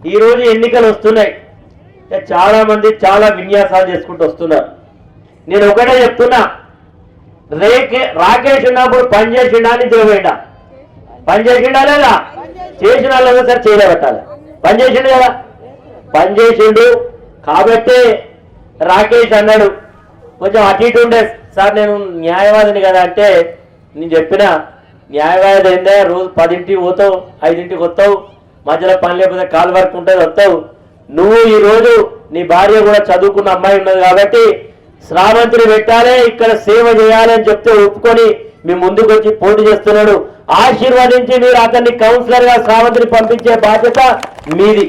ఈ రోజు ఎన్నికలు వస్తున్నాయి. చాలామంది చాలా మంది చాలా విన్యాసాలు చేసుకుంటూ వస్తున్నారు. నేను ఒకటే చెప్తున్నా. రేకే రాకేష్ ఉన్నప్పుడు పని చేసిండా అని దేవేండా పని చేసిండా లేదా? చేసిన వాళ్ళు సార్? చేయలేబట్టాలి పని చేసిండు కదా? పని చేసిండు. కాబట్టే రాకేష్ అన్నాడు కొంచెం అటు ఇటు ఉండే సార్ నేను న్యాయవాదిని కదా అంటే నేను చెప్పిన న్యాయవాది ఏందే? రోజు పదింటికి పోతావు ఐదింటికి వస్తావు మధ్యలో పని లేకపోతే కాలు వరకు ఉంటుంది వస్తావు. నువ్వు ఈరోజు నీ భార్య కూడా చదువుకున్న అమ్మాయి ఉన్నది కాబట్టి శ్రావంతిని పెట్టాలి ఇక్కడ సేవ చేయాలి అని చెప్తే ఒప్పుకొని మీ ముందుకు వచ్చి పోటీ చేస్తున్నాడు. ఆశీర్వదించి మీరు అతన్ని కౌన్సిలర్గా శ్రావంతిని పంపించే బాధ్యత మీది.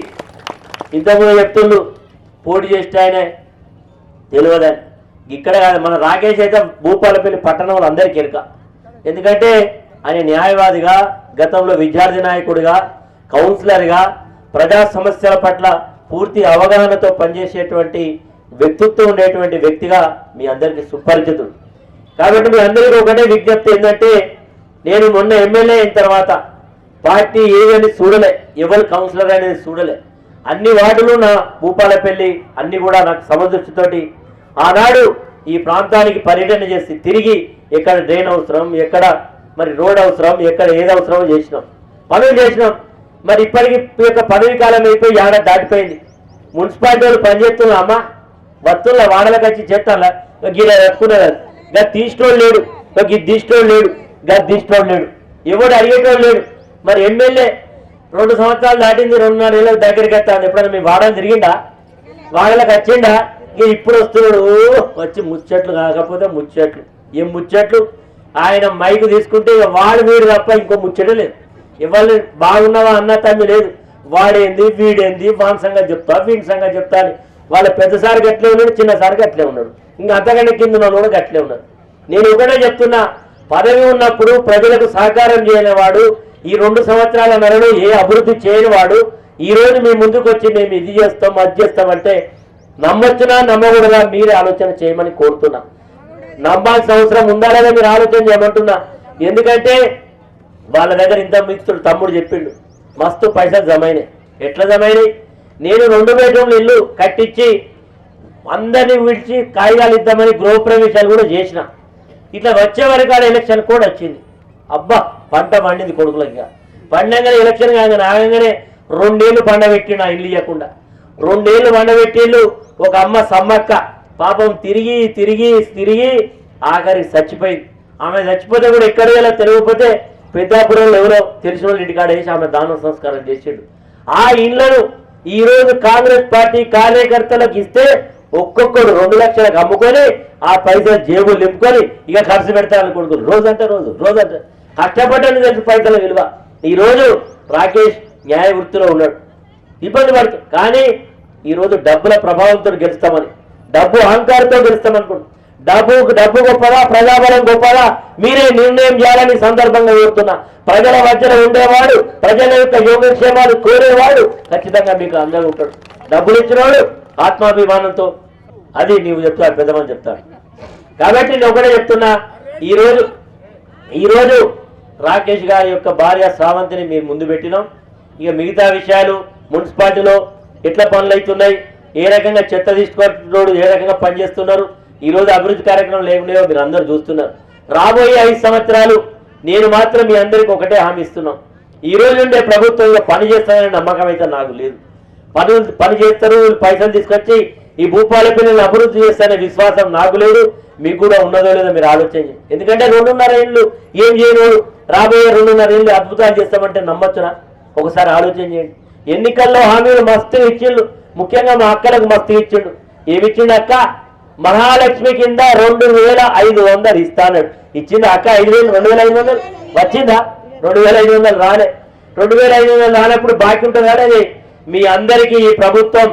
ఇంతకుముందు చెప్తుండ్రు పోటీ చేస్తే ఆయనే తెలియదని. ఇక్కడ కాదు మన రాకేష్ అయితే భూపాలపల్లి పట్టణంలో అందరికీ ఎరుక ఎందుకంటే ఆయన న్యాయవాదిగా గతంలో విద్యార్థి నాయకుడిగా కౌన్సిలర్గా ప్రజా సమస్యల పట్ల పూర్తి అవగాహనతో పనిచేసేటువంటి వ్యక్తిత్వం ఉండేటువంటి వ్యక్తిగా మీ అందరికీ సుపరిచితుడు. కాబట్టి మీ అందరికీ ఒకటే విజ్ఞప్తి ఏంటంటే నేను మొన్న ఎమ్మెల్యే అయిన తర్వాత పార్టీ ఏదని చూడలే ఎవరు కౌన్సిలర్ అనేది చూడలే. అన్ని వార్డులు నా భూపాలపల్లి అన్ని కూడా నాకు సమదృష్టితోటి ఆనాడు ఈ ప్రాంతానికి పర్యటన చేసి తిరిగి ఎక్కడ డ్రైన్ అవసరం ఎక్కడ మరి రోడ్ అవసరం ఎక్కడ ఏది అవసరమో చేసినాం. పనులు చేసినాం. మరి ఇప్పటికి యొక్క పదవి కాలం అయిపోయి ఏడాది దాటిపోయింది. మున్సిపాలిటీ వాళ్ళు పనిచేస్తున్నా అమ్మా. వత్తుల వాడలకు వచ్చి చేస్తాను గీడ కట్టుకున్నారు. గా తీసుకోడు లేడు. గి దిష్టోడు లేడు. గా తీసుకోడు లేడు. ఎవడు అడిగేటోడు లేడు. మరి ఎమ్మెల్యే రెండు సంవత్సరాలు దాటింది రెండున్నర ఏళ్ళ దగ్గరికి వస్తాను ఎప్పుడైనా మీ వాడని తిరిగిందా వాడలకు వచ్చిండా? ఇక ఇప్పుడు వస్తున్నాడు. వచ్చి ముచ్చట్లు కాకపోతే ముచ్చట్లు. ఏం ముచ్చట్లు? ఆయన మైకు తీసుకుంటే ఇక వాడు వీడు తప్ప ఇంకో ముచ్చట లేదు. ఇవాళ బాగున్నావా అన్న తమ్మి లేదు. వాడేంది వీడేంది వాని సంగతి చెప్తా వీడి సంగతి చెప్తా అని. వాళ్ళ పెద్దసారికి అట్లే ఉన్నాడు చిన్నసారికి అట్లే ఉన్నాడు. ఇంకా అంతకంటే కింద కూడా అట్లే ఉన్నాడు. నేను ఒకటే చెప్తున్నా పదవి ఉన్నప్పుడు ప్రజలకు సహకారం చేయనివాడు ఈ రెండు సంవత్సరాల నెలలో ఏ అభివృద్ధి చేయని వాడు మీ ముందుకు వచ్చి మేము ఇది చేస్తాం అది చేస్తామంటే నమ్మొచ్చునా నమ్మకూడదా మీరే ఆలోచన చేయమని కోరుతున్నా. నమ్మాల్సిన అవసరం ఉందా లేదా మీరు ఆలోచన చేయమంటున్నా. ఎందుకంటే వాళ్ళ దగ్గర ఇంత మిత్రుడు తమ్ముడు చెప్పిండు మస్తు పైసలు జమైనాయి. ఎట్లా జమైనాయి? నేను రెండు బెడ్రూమ్లు ఇల్లు కట్టించి అందరినీ విడిచి కాగితాలు ఇద్దామని గృహప్రవేశాలు కూడా చేసిన. ఇట్లా వచ్చే వరకు ఆడ ఎలక్షన్ కూడా వచ్చింది. అబ్బా పంట పండింది కొడుకులకి ఇక. ఎలక్షన్ కాగానే ఆగంగానే రెండేళ్ళు పండబెట్టిండు ఆ ఇల్లు ఇవ్వకుండా రెండేళ్ళు పండబెట్టిళ్ళు ఒక అమ్మ సమ్మక్క. పాపం తిరిగి తిరిగి తిరిగి ఆఖరికి చచ్చిపోయింది. ఆమె చచ్చిపోతే కూడా ఎక్కడ వెళ్ళా తెలియకపోతే పెద్దాపురంలో ఎవరో తెలిసిన వాళ్ళు ఇంటికాడ వేసి ఆమె దాన సంస్కారం చేసిండు. ఆ ఇళ్ళను ఈరోజు కాంగ్రెస్ పార్టీ కార్యకర్తలకు ఇస్తే ఒక్కొక్కరు రెండు లక్షలకు అమ్ముకొని ఆ పైసలు జేబులు నింపుకొని ఇక ఖర్చు పెడతారు కొడుకులు. రోజంటే రోజు రోజంటే కష్టపడ్డని తెలుసు పైసల విలువ. ఈరోజు రాకేష్ న్యాయ వృత్తిలో ఉన్నాడు. ఇబ్బంది పడుతుంది కానీ ఈ రోజు డబ్బుల ప్రభావంతో గెలుస్తామని డబ్బు అహంకారంతో గెలుస్తామనుకోండి డబ్బు డబ్బు గొప్పదా ప్రజాబలం గొప్పదా? మీరే నిర్ణయం చేయాలని సందర్భంగా కోరుతున్నా. ప్రజల మధ్యన ఉండేవాడు ప్రజల యొక్క యోగక్షేమాలు కోరేవాడు ఖచ్చితంగా మీకు అందరూ ఉంటాడు. డబ్బులు ఇచ్చినవాడు ఆత్మాభిమానంతో అది నీవు చెప్తా పెద్దమని చెప్తాను కాబట్టి నేను ఒకటే చెప్తున్నా ఈరోజు ఈరోజు రాకేష్ గారి యొక్క భార్య శ్రావంతిని మేము ముందు పెట్టినాం. ఇక మిగతా విషయాలు మున్సిపాలిటీలో ఎట్లా పనులు అవుతున్నాయి ఏ రకంగా చెత్త తీసుకోవడం ఏ రకంగా పనిచేస్తున్నారు ఈ రోజు అభివృద్ధి కార్యక్రమం లేకుండా మీరు అందరూ చూస్తున్నారు. రాబోయే ఐదు సంవత్సరాలు నేను మాత్రం మీ అందరికీ ఒకటే హామీ ఇస్తున్నాం. ఈ రోజు ఉండే ప్రభుత్వం పని చేస్తాననే నమ్మకం అయితే నాకు లేదు. పని పని చేస్తారు పైసలు తీసుకొచ్చి ఈ భూపాల అభివృద్ధి చేస్తారనే విశ్వాసం నాకు లేదు మీకు కూడా ఉన్నదో లేదో మీరు ఆలోచన ఎందుకంటే రెండున్నర ఏళ్ళు ఏం చేయను రాబోయే రెండున్నర ఏళ్ళు అద్భుతాలు చేస్తామంటే నమ్మొచ్చునా? ఒకసారి ఆలోచన చేయండి. ఎన్నికల్లో హామీలు మస్తు ఇచ్చిండు. ముఖ్యంగా మా అక్కలకు మస్తు ఇచ్చిండు. ఏమిచ్చిండు అక్క? మహాలక్ష్మి కింద రెండు వేల ఐదు వందలు ఇస్తాను ఇచ్చింది అక్క? ఐదు వేలు రెండు వేల ఐదు వందలు? వచ్చిందా? రెండు వేల ఐదు వందలు రాలే. రెండు వేల ఐదు వందలు రానప్పుడు బాకీ ఉంటుంది అది మీ అందరికీ ఈ ప్రభుత్వం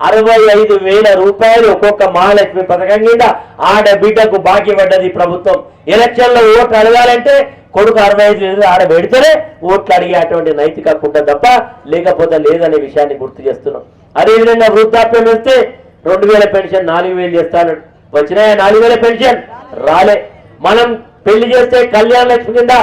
అరవై ఐదు వేల రూపాయలు ఒక్కొక్క మహాలక్ష్మి పథకం కింద ఆడ బిడ్డకు బాకీ పడ్డది ప్రభుత్వం. ఎలక్షన్లో ఓట్లు అడగాలంటే కొడుకు అరవై ఐదు వేలు ఆడ పెడితేనే ఓట్లు అడిగే అటువంటి నైతిక హక్కు తప్ప లేకపోతే లేదనే విషయాన్ని గుర్తు చేస్తున్నాం. అదేవిధంగా వృద్ధాప్యం వస్తే రెండు వేల పెన్షన్ నాలుగు వేలు చేస్తాను. వచ్చినాయా? నాలుగు వేల పెన్షన్? రాలే. మనం పెళ్ళి చేస్తే కళ్యాణ లక్ష్మి కింద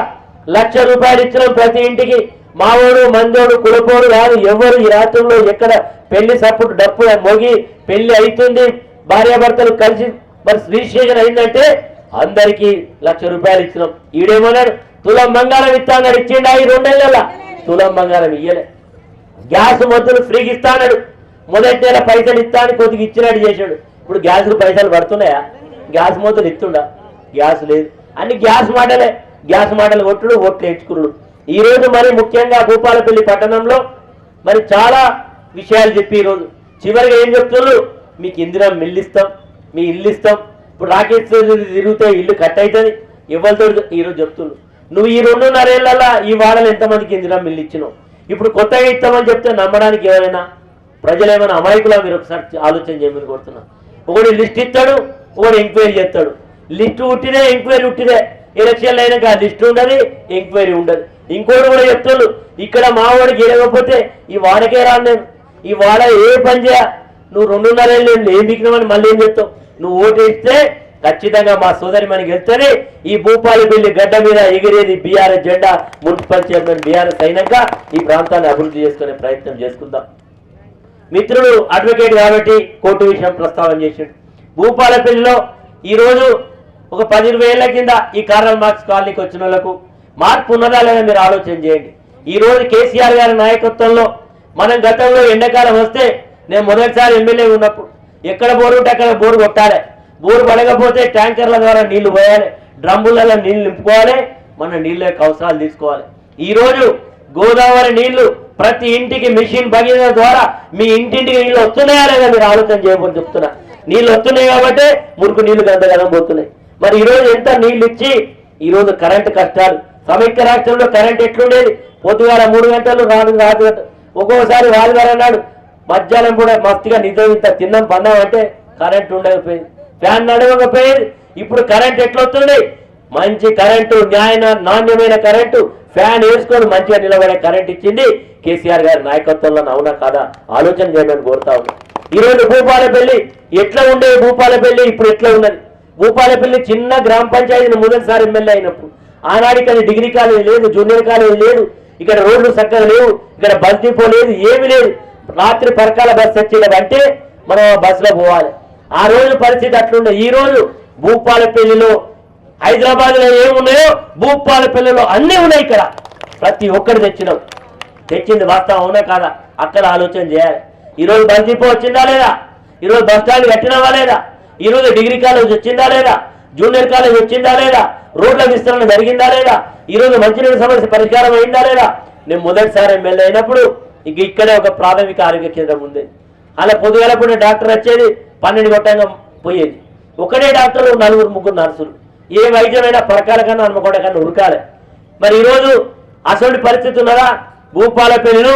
లక్ష రూపాయలు ఇచ్చినాం ప్రతి ఇంటికి. మావోడు మందోడు కులపోడు కాదు ఎవరు ఈ రాత్రుల్లో ఎక్కడ పెళ్ళి సపోర్ట్ డప్పు మోగి పెళ్ళి అవుతుంది భార్యాభర్తలు కలిసి మరి రిజిస్ట్రేషన్ అయిందంటే అందరికీ లక్ష రూపాయలు ఇచ్చినాం. ఈడేమన్నాడు? తులం బంగారం ఇస్తాడు ఇచ్చిండా ఈ రెండేళ్ళ తులం బంగారం ఇయ్యలే. గ్యాస్ మొత్తం ఫ్రీకి ఇస్తాడు మొదటి నెల పైసలు ఇస్తాను కొద్దిగా ఇచ్చినట్టు చేశాడు. ఇప్పుడు గ్యాస్ పైసలు పడుతున్నాయా? గ్యాస్ మూతలు ఇస్తుండా? గ్యాస్ లేదు. అన్ని గ్యాస్ మాటలే. గ్యాస్ మాటలు కొట్టుడు ఓట్లు ఎంచుకున్నాడు ఈ రోజు మరి ముఖ్యంగా భూపాలపల్లి పట్టణంలో మరి చాలా విషయాలు చెప్పి ఈరోజు చివరిగా ఏం చెప్తున్నారు మీకు ఇందిరా మిల్లు ఇస్తాం మీ ఇల్లు ఇస్తాం. ఇప్పుడు రాకెట్ తిరిగితే ఇల్లు కట్ అవుతుంది ఎవరితో ఈరోజు చెప్తున్నారు నువ్వు ఈ రెండున్నరేళ్ళలో ఈ వాడలు ఎంతమందికి ఇందిరా మిల్లు ఇచ్చినావు? ఇప్పుడు కొత్తగా ఇస్తామని చెప్తే నమ్మడానికి ఎవరైనా ప్రజలు ఏమైనా అమాయకులా మీరు ఒకసారి ఆలోచన చేయమని కోరుతున్నా. ఒకటి లిస్ట్ ఇస్తాడు ఒకటి ఎంక్వైరీ చేస్తాడు. లిస్ట్ ఉట్టిదే ఎంక్వైరీ ఉట్టిదే ఎలక్షన్లు అయినాక ఆ లిస్ట్ ఉండదు ఎంక్వైరీ ఉండదు. ఇంకోటి కూడా చెప్తాడు ఇక్కడ మావాడికి గెలవకపోతే ఈ వాడకే రాను నేను. ఈ వాడ ఏ పని చేయ? నువ్వు రెండున్నర నేను ఏం దిగినామని మళ్ళీ ఏం చెప్తావు? నువ్వు ఓటు ఇస్తే ఖచ్చితంగా మా సోదరి మనకి వెళ్తేనే ఈ భూపాలపల్లి గడ్డ మీద ఎగిరేది బీఆర్ఎస్ జెండా మున్సిపల్ చైర్మన్ బీఆర్ఎస్ అయినాక ఈ ప్రాంతాన్ని అభివృద్ధి చేసుకునే ప్రయత్నం చేసుకుందాం. మిత్రుడు అడ్వకేట్ కాబట్టి కోర్టు విషయం ప్రస్తావన చేసిండు భూపాలపల్లిలో ఈరోజు ఒక పది వేల కింద ఈ కార్నల్ మార్క్స్ కాలనీకి వచ్చిన వాళ్ళకు మార్పు ఉన్నదా లేదా మీరు ఆలోచన చేయండి. ఈ రోజు కేసీఆర్ గారి నాయకత్వంలో మనం గతంలో ఎండాకాలం వస్తే నేను మొదటిసారి ఎమ్మెల్యే ఉన్నప్పుడు ఎక్కడ బోరు ఉంటే అక్కడ బోరు కొట్టాలి. బోరు పడకపోతే ట్యాంకర్ల ద్వారా నీళ్ళు పోయాలి. డ్రమ్ములలో నీళ్ళు నింపుకోవాలి. మన నీళ్ళ యొక్క అవసరాలు తీసుకోవాలి. ఈరోజు గోదావరి నీళ్ళు ప్రతి ఇంటికి మిషన్ భగీరథ ద్వారా మీ ఇంటింటికి నీళ్ళు వస్తున్నాయా లేదా మీరు ఆలోచన చేయమని చెప్తున్నా. నీళ్ళు వస్తున్నాయి కాబట్టి మురుకు నీళ్ళు గంటగలం పోతున్నాయి. మరి ఈరోజు ఎంత నీళ్ళు ఇచ్చి ఈరోజు కరెంటు కష్టాలు? సమైక్య రాష్ట్రంలో కరెంట్ ఎట్లుండేది? పొద్దుగాల మూడు గంటలు నాలుగు రాత్రి గంటలు. ఒక్కొక్కసారి వాలివారు అన్నాడు మధ్యాహ్నం కూడా మస్తుగా నిద్ర ఇంత తిన్నాం పన్నాం అంటే కరెంట్ ఉండకపోయేది. ఫ్యాన్ నడవకపోయేది. ఇప్పుడు కరెంట్ ఎట్లొస్తుండేది మంచి కరెంటు న్యాయ నాణ్యమైన కరెంటు ఫ్యాన్ వేసుకొని మంచిగా నిలబడే కరెంట్ ఇచ్చింది కేసీఆర్ గారి నాయకత్వంలో అవునా కాదా? ఆలోచన చేయమని కోరుతా ఉన్నా. ఈ రోజు భూపాలపల్లి ఎట్లా ఉండే భూపాలపల్లి ఇప్పుడు ఎట్లా ఉన్నది? భూపాలపల్లి చిన్న గ్రామ పంచాయతీని మొదటిసారి ఎమ్మెల్యే అయినప్పుడు ఆనాడికి అది డిగ్రీ కాలేజ్ లేదు జూనియర్ కాలేజ్ లేదు ఇక్కడ రోడ్లు చక్కగా లేవు ఇక్కడ బస్ డిపో లేదు ఏమీ లేదు. రాత్రి పరకాల బస్సు వచ్చేదంటే మనం ఆ బస్సులో పోవాలి. ఆ రోజు పరిస్థితి అట్లుండే. ఈ రోజు భూపాలపల్లిలో హైదరాబాద్లో ఏమున్నాయో భూపాలపల్లిలో అన్నీ ఉన్నాయి ఇక్కడ. ప్రతి ఒక్కరు తెచ్చినాం. తెచ్చింది వాస్తవం అవునా కాదా? అక్కడ ఆలోచన చేయాలి. ఈరోజు బస్ డిపో వచ్చిందా లేదా? ఈరోజు బస్ స్టాండ్ కట్టినావా లేదా? ఈరోజు డిగ్రీ కాలేజ్ వచ్చిందా లేదా? జూనియర్ కాలేజ్ వచ్చిందా లేదా? రోడ్ల విస్తరణ జరిగిందా లేదా? ఈరోజు మంచినీటి సమస్య పరిష్కారం అయిందా లేదా? నేను మొదటిసారి ఎమ్మెల్యే అయినప్పుడు ఇంక ఇక్కడే ఒక ప్రాథమిక ఆరోగ్య కేంద్రం ఉంది. అలా పొద్దుగలప్పుడు డాక్టర్ వచ్చేది పన్నెండు గొట్టంగా పోయేది. ఒకటే డాక్టర్ నలుగురు ముగ్గురు నర్సులు. ఏ వైద్యమైనా పరకాల కన్నా హనుమకొండ కన్నా ఉరకాలి. మరి ఈరోజు అసలు పరిస్థితి ఉన్నదా? భూపాలపల్లిలో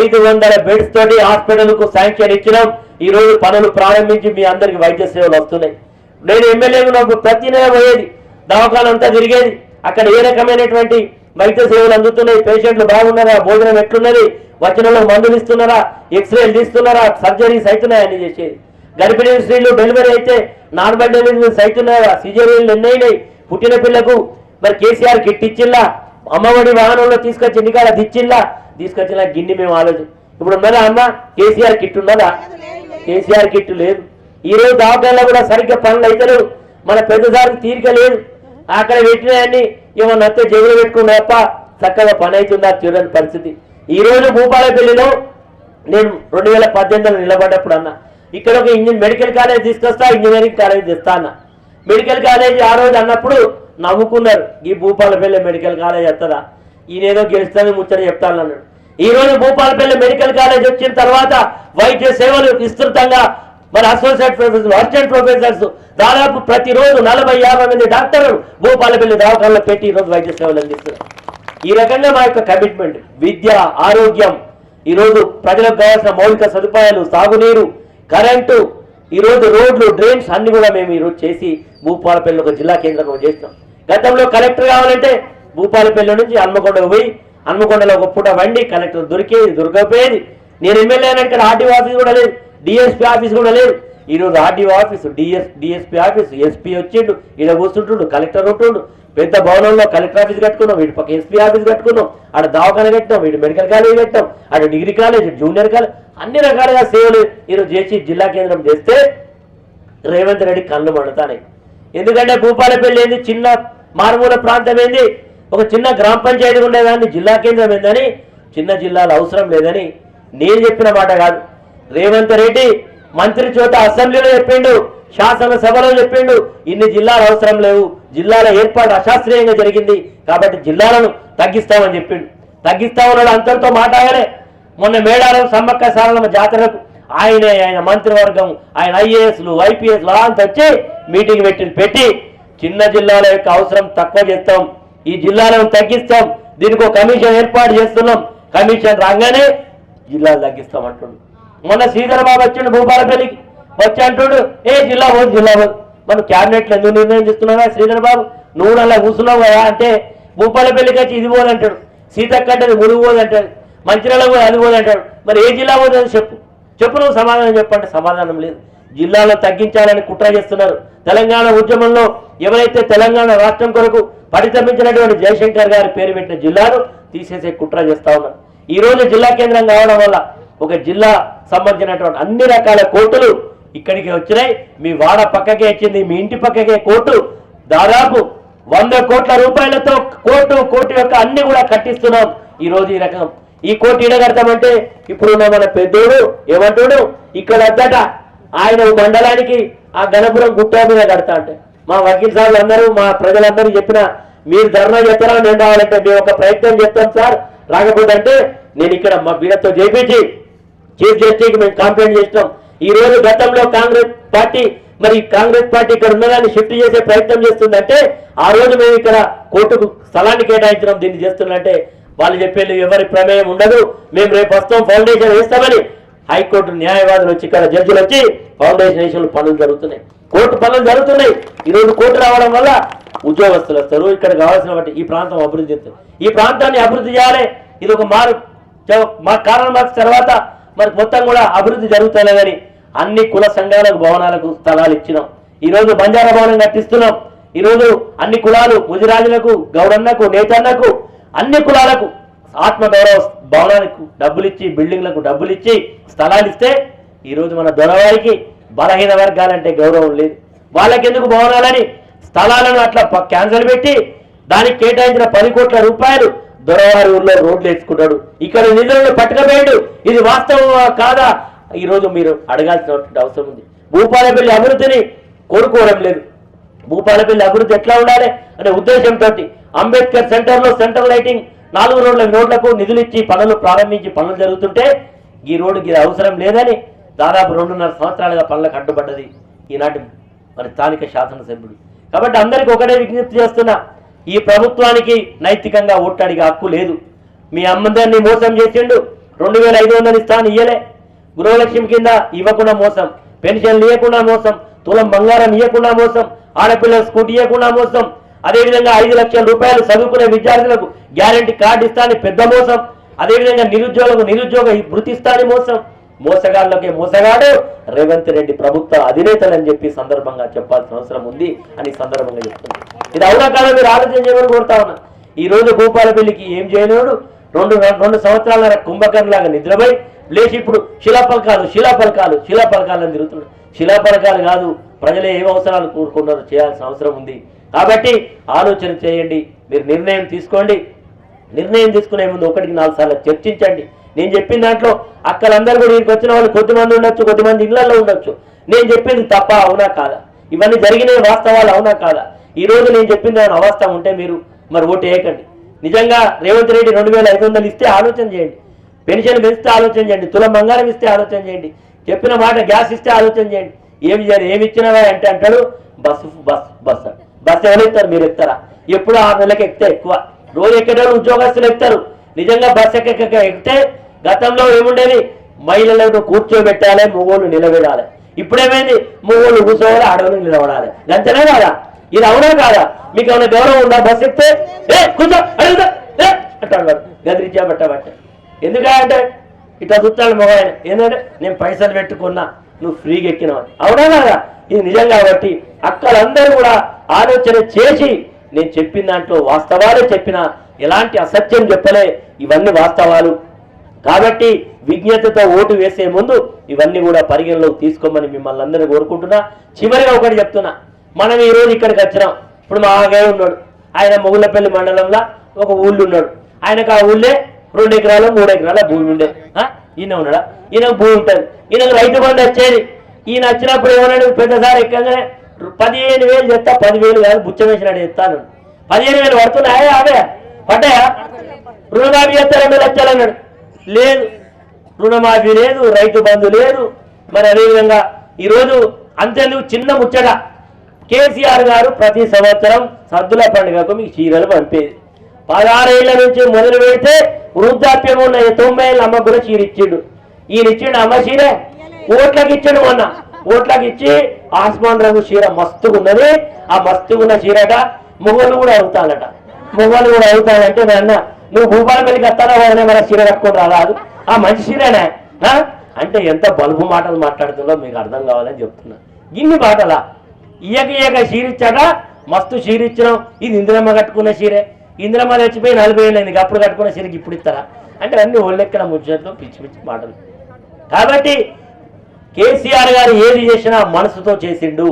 ఐదు వందల బెడ్స్ తోటి హాస్పిటల్కు శాంక్షన్ ఇచ్చినాం. ఈ రోజు పనులు ప్రారంభించి మీ అందరికి వైద్య సేవలు వస్తున్నాయి. నేను ఎమ్మెల్యే ఉన్నప్పుడు ప్రతి నెల పోయేది. దవాఖానంతా తిరిగేది. అక్కడ ఏ రకమైనటువంటి వైద్య సేవలు అందుతున్నాయి? పేషెంట్లు బాగున్నారా? భోజనం ఎట్లున్నది? వచ్చిన మందులు ఇస్తున్నారా? ఎక్స్రేలు తీస్తున్నారా? సర్జరీస్ అవుతున్నాయని చేసేది. గర్భిణీ స్త్రీలు డెలివరీ అయితే నార్మల్ డెలివరీ అవుతున్నాయా సిజరీలు ఎన్నైనాయి. పుట్టిన పిల్లకు మరి కేసీఆర్ కిట్ ఇచ్చిల్లా అమ్మఒడి వాహనంలో తీసుకొచ్చి ఎన్నికాల దిచ్చిల్లా? తీసుకొచ్చిన గిన్ని మేము ఆలోచన ఇప్పుడు ఉన్నదా అమ్మ? కేసీఆర్ కిట్ ఉన్నదా? కేసీఆర్ కిట్ లేదు. ఈ రోజు దవాఖానలో కూడా సరిగ్గా పనులు అయితలేవు మన పెద్దసారికి తీరిక లేదు. అక్కడ పెట్టినాయన్ని ఏమన్నా అత్తే జైలు పెట్టుకున్నా తప్ప చక్కగా పని అవుతుందా చూడని పరిస్థితి. ఈ రోజు భూపాలపల్లిలో నేను రెండు వేల పద్దెనిమిదిలో నిలబడ్డప్పుడు అన్నా ఇక్కడ ఒక ఇంజన్ మెడికల్ కాలేజ్ తీసుకొస్తా ఇంజనీరింగ్ కాలేజ్ తెస్తా అన్న మెడికల్ కాలేజ్ ఆ రోజు అన్నప్పుడు నవ్వుకున్నారు. ఈ భూపాలపల్లి మెడికల్ కాలేజ్ వస్తుందా? ఈయనేదో గెలుస్తానని ముచ్చట చెప్తాను అన్నాడు. ఈ రోజు భూపాలపల్లి మెడికల్ కాలేజ్ వచ్చిన తర్వాత వైద్య సేవలు విస్తృతంగా మరి అసోసియేట్ ప్రొఫెసర్ అసిస్టెంట్ ప్రొఫెసర్స్ దాదాపు ప్రతిరోజు నలభై యాభై మంది డాక్టర్లు భూపాలపల్లి దవాఖానలో పెట్టి ఈరోజు వైద్య సేవలు అందిస్తున్నారు. ఈ రకంగా మా యొక్క కమిట్మెంట్ విద్య ఆరోగ్యం ఈరోజు ప్రజలకు కావాల్సిన మౌలిక సదుపాయాలు సాగునీరు కరెంటు. ఈరోజు రోడ్లు డ్రైన్స్ అన్ని కూడా మేము ఈరోజు చేసి భూపాలపల్లి ఒక జిల్లా కేంద్రంగా చేస్తున్నాం. గతంలో కలెక్టర్ కావాలంటే భూపాలపల్లి నుంచి హన్మకొండకు పోయి హన్మకొండలో ఒక పూట వండి కలెక్టర్ దొరికేది దొరకపోయేది నేను ఎమ్మెల్యే అయినా ఇక్కడ ఆర్టీఓ ఆఫీస్ కూడా లేదు డిఎస్పీ ఆఫీస్ కూడా లేదు. ఈరోజు RDO office DS DSP office SP వచ్చిండు ఈడ కూర్చుంటుండు కలెక్టర్ ఉంటుండు పెద్ద భవనంలో కలెక్టర్ ఆఫీస్ కట్టుకున్నాం వీటి పక్క ఎస్పీ ఆఫీస్ కట్టుకున్నాం ఆడ దవాఖాన కట్టినాం వీటి మెడికల్ కాలేజ్ కట్టాం ఆడ డిగ్రీ కాలేజ్ జూనియర్ కాలేజ్ అన్ని రకాలుగా సేవలు ఈరోజు చేసి జిల్లా కేంద్రం చేస్తే రేవంత్ రెడ్డి కళ్ళు మండుతాయి ఎందుకంటే భూపాలపల్లి ఏంది? చిన్న మారుమూల ప్రాంతం ఏంది? ఒక చిన్న గ్రామ పంచాయతీ ఉండేదాన్ని జిల్లా కేంద్రం ఏందని? చిన్న జిల్లాలు అవసరం లేదని నేను చెప్పిన మాట కాదు. రేవంత్ రెడ్డి మంత్రి చోట అసెంబ్లీలో చెప్పిండు శాసనసభలో చెప్పిండు. ఇన్ని జిల్లాలు అవసరం లేవు. జిల్లాల ఏర్పాటు అశాస్త్రీయంగా జరిగింది. కాబట్టి జిల్లాలను తగ్గిస్తామని చెప్పిండు. తగ్గిస్తామన్నాడు అందరితో మాట్లాడలే. మొన్న మేడారం సమ్మక్క సారలమ్మ జాతరకు ఆయనే ఆయన మంత్రివర్గం ఆయన ఐఏఎస్లు ఐపీఎస్లు అంతా వచ్చి మీటింగ్ పెట్టి పెట్టి చిన్న జిల్లాల యొక్క అవసరం తక్కువ చేస్తాం. ఈ జిల్లాలను తగ్గిస్తాం. దీనికి ఒక కమిషన్ ఏర్పాటు చేస్తున్నాం. కమిషన్ రాగానే జిల్లాలు తగ్గిస్తాం అంటున్నాం మొన్న శ్రీధర్ బాబు వచ్చిండు భూపాలపల్లికి వచ్చి అంటుడు ఏ జిల్లా పోదు జిల్లా పోదు. మనం క్యాబినెట్లో ఎందుకు నిర్ణయం చేస్తున్నావా శ్రీధర్ బాబు? నువ్వు అలా కూర్చున్నావు కదా అంటే భూపాలపల్లికి వచ్చి ఇది పోదంటాడు సీతక్క అంటే అది ములుగు పోదంటాడు మంచిర్యాల పోయి అది పోదంటాడు మరి ఏ జిల్లా పోదని చెప్పు. చెప్పు నువ్వు సమాధానం చెప్పంటే సమాధానం లేదు. జిల్లాలో తగ్గించాలని కుట్ర చేస్తున్నారు. తెలంగాణ ఉద్యమంలో ఎవరైతే తెలంగాణ రాష్ట్రం కొరకు పరితమించినటువంటి జయశంకర్ గారి పేరు పెట్టిన జిల్లాను తీసేసే కుట్ర చేస్తా ఉన్నారు. ఈ రోజు జిల్లా కేంద్రం కావడం వల్ల ఒక జిల్లా సంబంధించినటువంటి అన్ని రకాల కోర్టులు ఇక్కడికి వచ్చినాయి. మీ వాడ పక్కకే వచ్చింది మీ ఇంటి పక్కకే కోర్టు. దాదాపు వంద కోట్ల రూపాయలతో కోర్టు కోర్టు యొక్క అన్ని కూడా కట్టిస్తున్నాం. ఈ రోజు ఈ రకం. ఈ కోర్టు ఇడగడతామంటే ఇప్పుడున్న మన పెద్దోడు ఏమంటాడు? ఇక్కడ వద్దట ఆయన మండలానికి ఆ గణపురం గుట్ట మీద కడతా అంటే. మా వకీల్ సార్లు అందరూ మా ప్రజలందరూ చెప్పిన మీరు ధర్నా చెప్పారా నేను రావాలంటే మేము ఒక ప్రయత్నం చేస్తాం సార్. రాకపోతే అంటే నేను ఇక్కడ మా వీళ్ళతో చేపించి చీఫ్ జస్టిస్ మేము కంప్లైంట్ చేస్తాం ఈ రోజు గతంలో కాంగ్రెస్ పార్టీ మరి కాంగ్రెస్ పార్టీ ఇక్కడ ఉన్నదాన్ని షిఫ్ట్ చేసే ప్రయత్నం చేస్తుందంటే ఆ రోజు మేము ఇక్కడ కోర్టుకు స్థలాన్ని కేటాయించడం దీన్ని చేస్తున్నంటే వాళ్ళు చెప్పేది ఎవరి ప్రమేయం ఉండదు. మేము రేపు వస్తాం ఫౌండేషన్ వేస్తామని హైకోర్టు న్యాయవాదులు వచ్చి ఇక్కడ జడ్జిలు వచ్చి ఫౌండేషన్ వేసిన పనులు జరుగుతున్నాయి. కోర్టు పనులు జరుగుతున్నాయి. ఈ కోర్టు రావడం వల్ల ఉద్యోగస్తులు వస్తారు. ఇక్కడ కావాల్సిన వాటి ఈ ప్రాంతం అభివృద్ధి ఈ ప్రాంతాన్ని అభివృద్ధి చేయాలి. ఇది ఒక మారు మా కారణం తర్వాత మరి మొత్తం కూడా అభివృద్ధి జరుగుతలేదని అన్ని కుల సంఘాలకు భవనాలకు స్థలాలు ఇచ్చినాం. ఈరోజు బంజారా భవనం కట్టిస్తున్నాం. ఈరోజు అన్ని కులాలు ముజిరాజులకు గౌరన్నకు నేతన్నకు అన్ని కులాలకు ఆత్మగౌరవ భవనానికి డబ్బులు ఇచ్చి బిల్డింగ్లకు డబ్బులు ఇచ్చి స్థలాలు ఇస్తే ఈరోజు మన దొరవారికి బలహీన వర్గాలంటే గౌరవం లేదు. వాళ్ళకెందుకు భవనాలని? స్థలాలను అట్లా ప- క్యాన్సల్ పెట్టి దానికి కేటాయించిన పది కోట్ల రూపాయలు దొరవారి ఊర్లో రోడ్లు వేసుకున్నాడు ఇక్కడ నిధులను పట్టుకపోయాడు. ఇది వాస్తవమా కాదా? ఈరోజు మీరు అడగాల్సినటువంటి అవసరం ఉంది. భూపాలపల్లి అభివృద్ధిని కోరుకోవడం లేదు. భూపాలపల్లి అభివృద్ధి ఎట్లా ఉండాలి అనే ఉద్దేశంతో అంబేద్కర్ సెంటర్ సెంట్రల్ లైటింగ్ నాలుగు రోడ్ల రోడ్లకు నిధులు ఇచ్చి పనులు ప్రారంభించి పనులు జరుగుతుంటే ఈ రోడ్డుకి ఇది అవసరం లేదని దాదాపు రెండున్నర సంవత్సరాలుగా పనులకు అడ్డుపడ్డది ఈనాటి మరి స్థానిక శాసనసభ్యుడు. కాబట్టి అందరికీ ఒకటే విజ్ఞప్తి చేస్తున్నా. ఈ ప్రభుత్వానికి నైతికంగా ఓట్టడిగే హక్కు లేదు. మీ అమ్మందరినీ మోసం చేసిండు. రెండు వేల ఐదు వందలు ఇస్తాను ఇయ్యలే. గృహలక్ష్మి కింద ఇవ్వకుండా మోసం పెన్షన్ ఇవ్వకుండా మోసం తులం బంగారం ఇవ్వకుండా మోసం ఆడపిల్లల స్కూటీ ఇవ్వకుండా మోసం అదేవిధంగా ఐదు లక్షల రూపాయలు చదువుకునే విద్యార్థులకు గ్యారంటీ కార్డు ఇస్తాని పెద్ద మోసం అదేవిధంగా నిరుద్యోగులకు నిరుద్యోగ వృత్తిస్తాని మోసం మోసగాళ్ళకే మోసగాడు. రేవంత్ రెడ్డి ప్రభుత్వ అధినేతలని చెప్పి సందర్భంగా చెప్పాల్సిన అవసరం ఉంది అని సందర్భంగా చెప్తుంది ఇది అవునా కాదా? మీరు ఆలోచన చేయమని కోరుతా ఉన్నా. ఈ రోజు భూపాలపల్లికి ఏం చేయలేడు? రెండు రెండు సంవత్సరాల కుంభకర్ణలాగా నిద్రపోయి లేచి ఇప్పుడు శిలాపలకాలు శిలాపలకాలు శిలాపలకాలను తిరుగుతున్నాడు. శిలాపలకాలు కాదు ప్రజలు ఏం అవసరాలు కోరుకున్నారో చేయాల్సిన అవసరం ఉంది. కాబట్టి ఆలోచన చేయండి మీరు నిర్ణయం తీసుకోండి. నిర్ణయం తీసుకునే ముందు ఒకటికి నాలుగు సార్లు చర్చించండి. నేను చెప్పిన దాంట్లో అక్కలందరూ కూడా ఇక్కడికి వచ్చిన వాళ్ళు కొద్దిమంది ఉండొచ్చు కొద్దిమంది ఇళ్ళలో ఉండొచ్చు. నేను చెప్పింది తప్ప అవునా కాదా? ఇవన్నీ జరిగిన వాస్తవాలు అవునా కాదా? ఈ రోజు నేను చెప్పిన దాని అవాస్తవం ఉంటే మీరు మరి ఓటు వేయకండి. నిజంగా రేవంత్ రెడ్డి రెండు వేల ఐదు వందలు ఇస్తే ఆలోచన చేయండి. పెన్షన్ పెంచితే ఆలోచన చేయండి. తులం బంగారం ఇస్తే ఆలోచన చేయండి. చెప్పిన మాట గ్యాస్ ఇస్తే ఆలోచన చేయండి. ఏమి చేయాలి ఏమి ఇచ్చినా అంటే అంటాడు బస్సు బస్ బస్ బస్సు ఎవరు ఎక్కుతారు? మీరు ఎక్కుతారా? ఎప్పుడు ఆరు నెలలకు ఎక్కితే ఎక్కువ. రోజు ఎక్కేటోళ్ళు ఉద్యోగస్తులు ఎక్కుతారు. నిజంగా బస్సు ఎక్క- ఎక్కితే గతంలో ఏముండేది? మహిళలను కూర్చోబెట్టాలి మొగోళ్ళు నిలబెడాలి. ఇప్పుడేమైంది? మొగోళ్ళు కూర్చోవాలి ఆడవాళ్ళు నిలబడాలి. గంతనే కాదా? ఇది అవునా కాదా? మీకు ఏమైనా గౌరవం ఉందా? బస్ ఎక్కితే ఏ కూర్చో అడుగుతా ఏ అంటాడు పెట్టబట్టే ఎందుకంటే ఇట్లా చూస్తాడు మొగాయన ఏంటంటే నేను పైసలు పెట్టుకున్నా నువ్వు ఫ్రీగా ఎక్కినావు. అవునా కాదా? ఇది నిజం కాబట్టి అక్కలందరూ కూడా ఆలోచన చేసి నేను చెప్పిన దాంట్లో వాస్తవాలే చెప్పిన ఎలాంటి అసత్యం చెప్పలే ఇవన్నీ వాస్తవాలు. కాబట్టి విజ్ఞతతో ఓటు వేసే ముందు ఇవన్నీ కూడా పరిగణలోకి తీసుకోమని మిమ్మల్ని అందరూ కోరుకుంటున్నా. చివరిగా ఒకటి చెప్తున్నా. మనం ఈ రోజు ఇక్కడికి వచ్చినాం. ఇప్పుడు మా ఆగే ఉన్నాడు. ఆయన మొగులపల్లి మండలంలో ఒక ఊళ్ళు ఉన్నాడు. ఆయనకు ఆ ఊళ్ళే రెండు ఎకరాలు మూడు ఎకరాల భూమి ఉండే. ఆ? ఈయన ఉన్నాడా? ఈయనకు భూమి ఉంటుంది. ఈయనకు రైతు బంధు వచ్చేది. ఈయన వచ్చినప్పుడు ఏమన్నాడు? పెద్దసారి ఎక్కగానే పదిహేను వేలు చెప్తా పదివేలు కాదు బుచ్చ వేసినాడు చెప్తాను పదిహేను వేలు పడుతున్నాయా? అవే. పడ్డాయా? రుణమాఫీ చేస్తే రెండు లక్షలు అన్నాడు. లేదు. రుణమాఫీ లేదు రైతు బంధు లేదు. మరి అదేవిధంగా ఈరోజు అంతెందుకు చిన్న ముచ్చట. కేసీఆర్ గారు ప్రతి సంవత్సరం సద్దుల పండుగకు మీకు చీరలు పంపేది పదహారేళ్ళ నుంచి మొదలు పెడితే వృద్ధాప్యం ఉన్న తొంభై ఏళ్ళ అమ్మ కూడా చీర ఇచ్చిండు ఈయన ఇచ్చిండు అమ్మ చీరే. ఓట్లకి ఇచ్చాడు మొన్న. ఓట్లకి ఇచ్చి ఆస్మాన్ రంగు చీర మస్తుగున్నది. ఆ మస్తుగా ఉన్న చీరట మొగలు కూడా అవుతానట మొగలు కూడా అవుతాడంటే నాన్న నువ్వు భూపాల మీదకి వస్తానా వదనే మన చీర కట్టుకొని రాదు ఆ మంచి చీరనే? అంటే ఎంత బల్బు మాటలు మాట్లాడుతుందో మీకు అర్థం కావాలని చెప్తున్నా. ఇన్ని మాటలా? ఇయ్యక ఇయ్యక చీరిచ్చాక మస్తు చీరిచ్చినాం. ఇది ఇందిరమ్మ కట్టుకున్న చీరే. ఇందిరమ్మ తెచ్చిపోయి నలభై ఏళ్ళు అయింది. అప్పుడు కట్టుకున్న చీరకి ఇప్పుడు ఇస్తారా? అంటే అన్ని ఒళ్ళెక్కడ ముచ్చట్లు పిచ్చి పిచ్చి మాటలు. కాబట్టి కేసీఆర్ గారు ఏది చేసినా మనసుతో చేసిండు.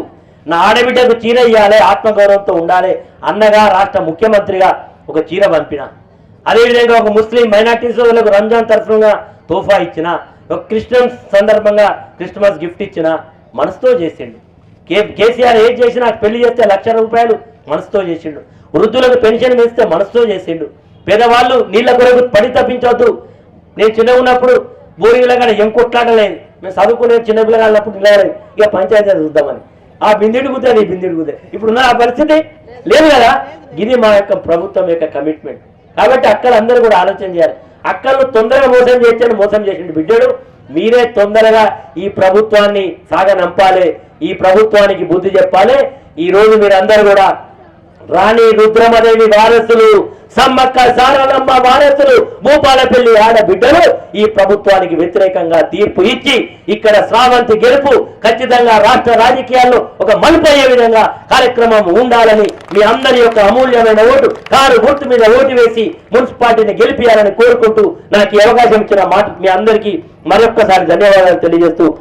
నా ఆడబిడ్డకు చీర ఇవ్వాలి ఆత్మగౌరవంతో ఉండాలి అన్నగా రాష్ట్ర ముఖ్యమంత్రిగా ఒక చీర పంపిన. అదేవిధంగా ఒక ముస్లిం మైనార్టీ సోదరులకు రంజాన్ తరఫున తోఫా ఇచ్చిన ఒక క్రిస్టియన్స్ సందర్భంగా క్రిస్మస్ గిఫ్ట్ ఇచ్చిన మనసుతో చేసిండు. కే కేసీఆర్ ఏం చేసినా పెళ్ళి చేస్తే లక్ష రూపాయలు మనసుతో చేసిండు. వృద్ధులకు పెన్షన్ వేస్తే మనసుతో చేసిండు. పేదవాళ్ళు నీళ్ళ కొరకు పడి తప్పించవద్దు నేను చిన్న ఉన్నప్పుడు బోరింగ్లో కానీ ఏం కొట్లాడలేదు. మేము చదువుకునే చిన్న పిల్లగాళ్ళప్పుడు నిలబడలేదు ఇక పంచాయతీ చూద్దామని. ఆ బిందిడి కుదే నీ బిందిడి కుదే ఇప్పుడున్న ఆ పరిస్థితి లేదు కదా? ఇది మా యొక్క ప్రభుత్వం యొక్క కమిట్మెంట్ కాబట్టి అక్కలు అందరూ కూడా ఆలోచన చేయాలి. అక్కలను తొందరగా మోసం చేస్తే మోసం చేసిండు బిడ్డడు. మీరే తొందరగా ఈ ప్రభుత్వాన్ని సాగనంపాలి ఈ ప్రభుత్వానికి బుద్ధి చెప్పాలి. ఈ రోజు మీరందరూ కూడా రాణి రుద్రమదేవి వారసులు సమ్మక్క సారలమ్మ వారసులు భూపాలపల్లి ఆడబిడ్డలు ఈ ప్రభుత్వానికి వ్యతిరేకంగా తీర్పు ఇచ్చి ఇక్కడ శ్రావంతి గెలుపు ఖచ్చితంగా రాష్ట్ర రాజకీయాల్లో ఒక మలుపయ్యే విధంగా కార్యక్రమం ఉండాలని మీ అందరి యొక్క అమూల్యమైన ఓటు కారు గుర్తు మీద ఓటు వేసి మున్సిపాలిటీని గెలిపియాలని కోరుకుంటూ నాకు ఈ అవకాశం ఇచ్చిన మాట మీ అందరికీ మరొక్కసారి ధన్యవాదాలు తెలియజేస్తూ